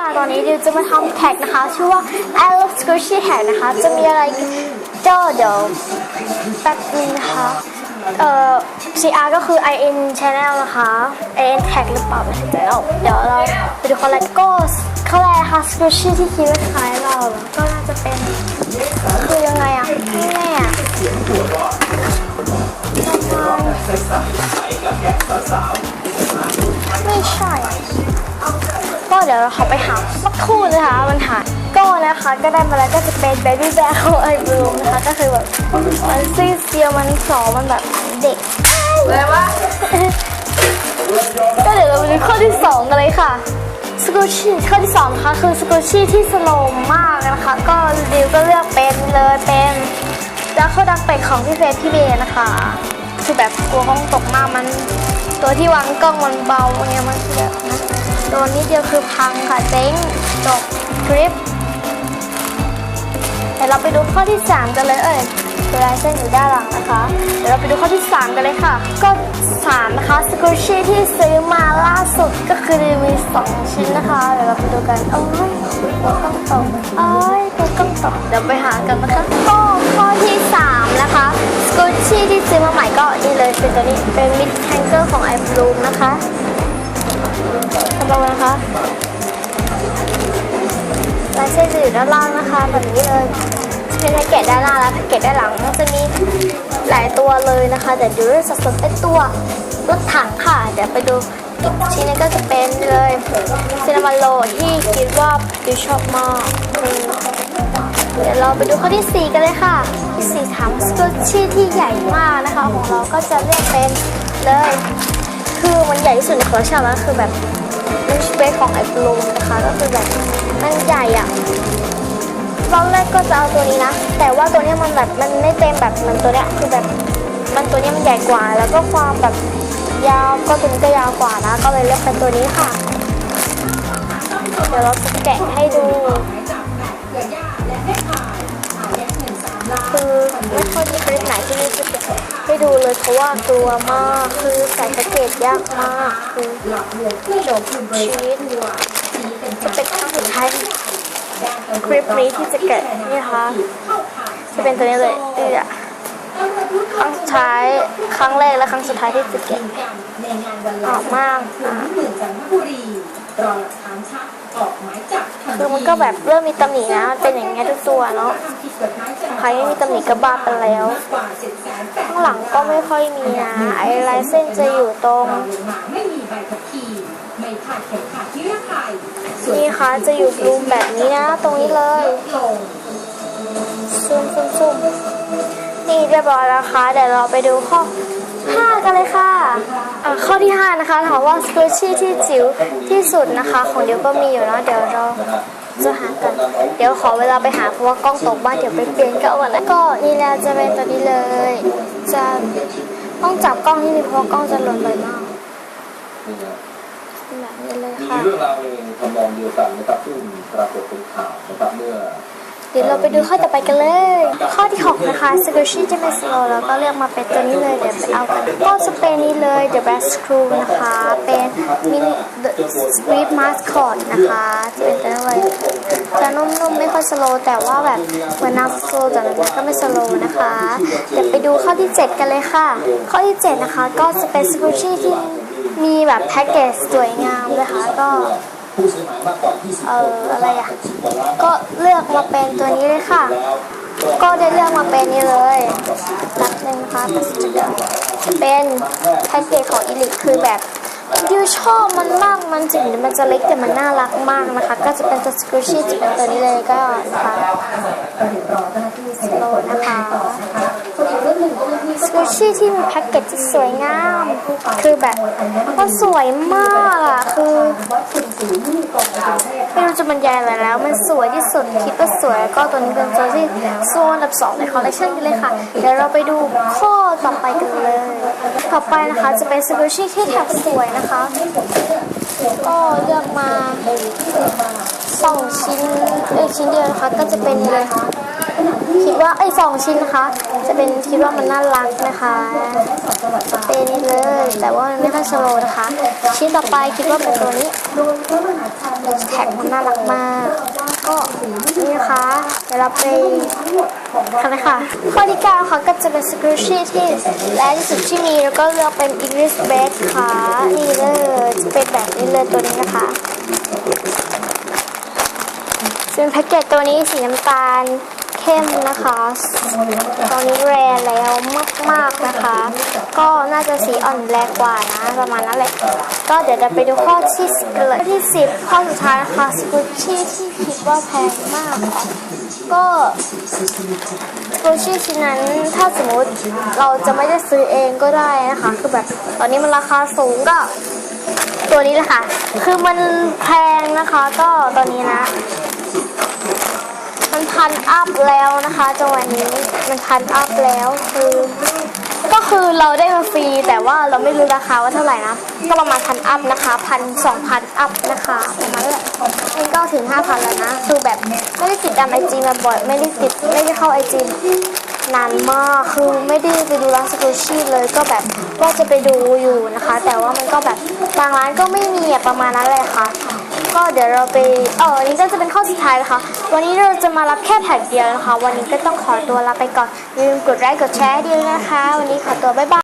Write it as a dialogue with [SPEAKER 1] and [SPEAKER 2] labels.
[SPEAKER 1] ค่ะ ตอนนี้ดิวจะมาทำแท็กนะคะ ชื่อว่า I love squishy tag นะคะ จะมีอะไรก็เดี๋ยวแป๊บนึงนะคะ เอ่อ CR ก็คือ IN channel นะคะ IN tag หรือเปล่าไม่แน่แล้วเดี๋ยวเราไปดูคอลเลกก็เขาแรกค่ะ squishy ที่คิดว่าคล้ายเราก็น่าจะเป็น คือยังไงอะไม่แน่อะไม่ใช่ ก็เดี๋ยวเราขอไปหาสักครู่นะคะ มันหาก็นะคะก็ได้มาแล้วก็จะเป็น baby bear ของไอบลูมนะคะ ก็คือแบบมันซีเซียวมันสอมันแบบเด็ก
[SPEAKER 2] อะไรวะ
[SPEAKER 1] ก็เดี๋ยวเราไปดูข้อที่สองกันเลยค่ะสกูชี่ข้อที่สองนะคะคือสกูชี่ที่สโลว์มากนะคะ ก็ดิวก็เลือกเป็นเลยเป็นดักเข้าดักเป็ดของพี่เฟสพี่เบย์นะคะคือแบบกลัวกล้องตกมากมัน ตัวที่วางกล้องมันเบาเนี่ยมันคือแบบ ตัวนี้เดียวคือพังค่ะเจ๊งจบคลิปเดี๋ยวเราไปดูข้อที่ 3 กันเลยเอ้ยตัวลายเส้นอยู่ด้านหลังนะคะ เดี๋ยวเราไปดูข้อที่ 3 กันเลยค่ะ ก็3นะคะสกูชี่ที่ซื้อมาล่าสุดก็คือมี2ชิ้นนะคะ เดี๋ยวเราไปดูกันโอ้ยตัวกล้องตกเอ้ยตัวกล้องตกเดี๋ยวไปหากันนะคะก็ข้อที่ 3 นะคะสกูชี่ที่ซื้อมาใหม่ก็นี่เลยเป็นตัวนี้เป็นมิดแทงเกอร์ของไอบลูมนะคะ สำหรับนะคะลายเส้นจะอยู่ด้านล่างนะคะแบบนี้เลยเป็นแพ็กเกจด้านหน้าและแพ็กเกจด้านหลังจะมีหลายตัวเลยนะคะแต่ดูสัดส่วนเป็นตัวรถถังค่ะ เดี๋ยวไปดูชิ้นนี้ก็จะเป็นเลยซินนามอนโลที่คิดว่าดิวชอบมากเดี๋ยวเราไปดูข้อที่ 4 กันเลยค่ะ ที่4ถามสกูชี่ที่ใหญ่มากนะคะ ของเราก็จะเรียกเป็นเลย คือมันใหญ่ที่สุดในคอลเลคชันแล้วคือแบบมันสเปรย์ของไอโฟลนะคะก็คือแบบมันใหญ่อะตอนแรกก็จะเอาตัวนี้นะ แต่ว่าตัวนี้มันแบบมันไม่เต็มแบบมันตัวเนี้ยคือแบบมันตัวเนี้ยมันใหญ่กว่า แล้วก็ความแบบยาวก็ตัวนี้ก็ยาวกว่านะ ก็เลยเลือกเป็นตัวนี้ค่ะ เดี๋ยวเราจะแกะให้ดู คือไม่ค่อยมีคลิปไหนที่นี่จะเก็บให้ดูเลยเพราะว่ากลัวมากคือใส่แพ็กเกจยากมากคือจบชีวิตจะเป็นครั้งสุดท้ายคลิปนี้ที่จะแกะนี่ค่ะจะเป็นตัวนี้เลยเออครั้งสุดท้ายครั้งแรกและครั้งสุดท้ายที่จะแกะ
[SPEAKER 2] ในงานวัน
[SPEAKER 1] ออกมาก
[SPEAKER 2] หลวงหมื่นจันทบุรีรอห ลักฐานชัดออกหมายจับทัน
[SPEAKER 1] คือมันก็แบบเริ่มมีตำหนินะมันเป็นอย่างเงี้ยทุกตัวเนาะ
[SPEAKER 2] ทำผิดกฎหมายจราจร
[SPEAKER 1] ใครไม่มีตำหนิก็บ้าไปแล้ว
[SPEAKER 2] กว่า7แสนแปด
[SPEAKER 1] ข้างหลังก็ไม่ค่อยมีนะไอ้ลายเส้นจะอยู่ตรง
[SPEAKER 2] รองลงมาไม่มีใบขับขี่ไม่คาดเข็มขัดที่เรียกไทย
[SPEAKER 1] นี่ค่ะจะอยู่บลูมแบบนี้นะตรงนี้เลย
[SPEAKER 2] ลง
[SPEAKER 1] ซุ่มซุ่มซุ่มนี่เรียบร้อยแล้วค่ะเดี๋ยวเราไปดูข้อ 5 กันเลยค่ะะข้อที่ 5 นะคะถามว่าสกูชี่ที่จิ๋วที่สุดนะคะ ของเดียวก็มีอยู่เนาะเดี๋ยวเราจะหากัน เดี๋ยวขอเวลาไปหาเพราะว่ากล้องตกบ้านเดี๋ยวไปเปลี่ยนกันก่อนนะก็นี่แหละจะเป็นตัวนี้เลย จะต้องจับกล้องที่นี่เพราะว่ากล้องจะหล่นบ่อยมากแบบนี้เลย
[SPEAKER 3] มี
[SPEAKER 1] ค่ะ
[SPEAKER 3] เรื่องราวในทำนองเดียวกันนะครับซึ่งปรากฏเป็นข่าวนะครับเมื่อ
[SPEAKER 1] เดี๋ยวเราไปดูข้อต่อไปกันเลย ข้อที่ 6 นะคะสกูชี่จะเป็นสโลแล้วก็เลือกมาเป็นตัวนี้เลยเดี๋ยวไปเอากันก็จะเปนนี้เลย The Best Crew นะคะ เป็นมินิ The Sweet Mascot นะคะจะเป็นตัวนี้เลยจะนุ่มๆไม่ค่อยสโลแต่ว่าแบบเหมือนน้ำสโลแต่มันก็ไม่สโลนะคะเดี๋ยวไปดูข้อที่ 7 กันเลยค่ะ ข้อที่ 7 นะคะ ก็จะเป็นสกูชี่ที่มีแบบแพ็กเกจสวยงามนะคะก็
[SPEAKER 3] ผู้เสียหายมากกว่า20
[SPEAKER 1] เอออะไรอะ
[SPEAKER 3] กว่าล้าน
[SPEAKER 1] ก็เลือกมาเป็นตัวนี้เลยค่ะก็ได้เลือกมาเป็นนี้เลยรักหนึ่งนะคะจะเป็นแพ็กเกจของอีลิคือแบบ ดิวชอบมันมาก มันถึงมันจะเล็กแต่มันน่ารักมากนะคะ ก็จะเป็นตัวสกูชี่จะเป็นตัวนี้เลยก็นะคะ
[SPEAKER 2] ก็เดี๋ยวรอเจ้าหน้าที่เสร็จ
[SPEAKER 1] โลนะคะ
[SPEAKER 2] สกู
[SPEAKER 1] ชี่ที่มีแพ็กเกจที่สวยงาม คือแบบมันสวยมากอะ คือไม่รู้จะบรรยายอะไรแล้ว มันสวยที่สุด คิดว่าสวยก็ตัวนี้เป็นตัวที่โซนอันดับสองในคอลเลคชันกันเลยค่ะ เดี๋ยวเราไปดูข้อต่อไปกันเลย ต่อไปนะคะจะเป็นสกูชี่ที่แท็บสวยนะคะก็เลือกมาสองชิ้นเอ้ยชิ้นเดียวนะคะก็จะเป็นเลยค่ะคิดว่าไอ้สองชิ้นนะคะจะเป็นคิดว่ามันน่ารักนะคะ เป็นเลยแต่ว่ามันไม่ค่อยสโลนะคะ ชิ้นต่อไปคิดว่าเป็นตัวนี้แท็กมันน่ารักมาก ก็นี่นะคะเดี๋ยวเราไปทำเลยค่ะ ข้อที่เก้าค่ะก็จะเป็นสกูชี่ที่แรงที่สุดที่มีแล้วก็เลือกเป็น English Bed ค่ะ นี่เลยจะเป็นแบบนี้เลยตัวนี้นะคะเป็นแพ็กเกจตัวนี้สีน้ำตาล เข้มนะคะ ตอนนี้แรแล้วมากๆนะคะ ก็น่าจะสีอ่อนแรงกว่านะประมาณนั้นแหละ ก็เดี๋ยวจะไปดูข้อที่สิบเลยข้อที่สิบข้อสุดท้ายนะคะสกุชชี่ที่คิดว่าแพงมากค่ะก็สกุชชี่ชิ้นนั้นถ้าสมมติเราจะไม่ได้ซื้อเองก็ได้นะคะ คือแบบตอนนี้มันราคาสูงก็ตัวนี้เลยค่ะ คือมันแพงนะคะ ก็ตอนนี้นะ พันอัพแล้วนะคะจังหวะนี้มันพันอัพแล้วคือ ก็คือเราได้มาฟรีแต่ว่าเราไม่รู้ราคาว่าเท่าไหร่นะก็ประมาณพันอัพนะคะพันสองพันอัพนะคะประมาณนั้นแหละนี่ก็ถึงห้าพันแล้วนะคือแบบไม่ได้ติดตามไอจีมาบ่อยไม่ได้ติดไม่ได้เข้าไอจีนานมากคือไม่ได้ไปดูร้านสกูชีเลยก็แบบว่าจะไปดูอยู่นะคะ แต่ว่ามันก็แบบบางร้านก็ไม่มีประมาณนั้นเลยค่ะ ก็เดี๋ยวเราไปเออวันนี้ก็จะเป็นข้อสุดท้ายนะคะ วันนี้เราจะมารับแค่แผ่นเดียวนะคะ วันนี้ก็ต้องขอตัวลาไปก่อนอย่าลืมกดไลค์กดแชร์ให้ด้วยนะคะ วันนี้ขอตัวบ๊ายบาย